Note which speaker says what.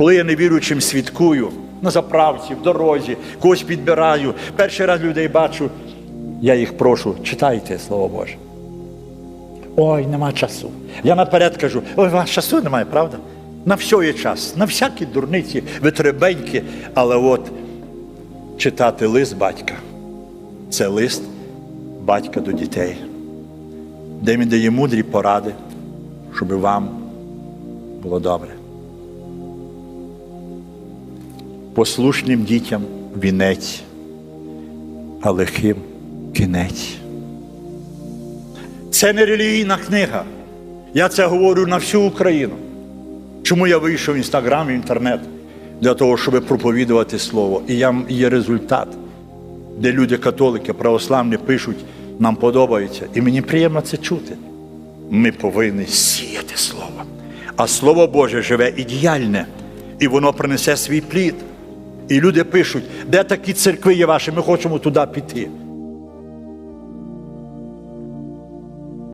Speaker 1: Коли я невіруючим свідкую на заправці, в дорозі, когось підбираю, перший раз людей бачу, я їх прошу, читайте Слово Боже. Ой, нема часу. Я наперед кажу, ой, у вас часу немає, правда? На все є час, на всякі дурниці, витребеньки, але от читати лист батька. Це лист батька до дітей, де він дає мудрі поради, щоб вам було добре. Послушним дітям вінець, а лихим кінець. Це не релігійна книга. Я це говорю на всю Україну. Чому я вийшов в інстаграм в інтернет? Для того, щоб проповідувати слово. І я, є результат, де люди, католики, православні пишуть, нам подобається. І мені приємно це чути. Ми повинні сіяти слово. А Слово Боже живе і діяльне, і воно принесе свій плід. І люди пишуть, де такі церкви є ваші, ми хочемо туди піти.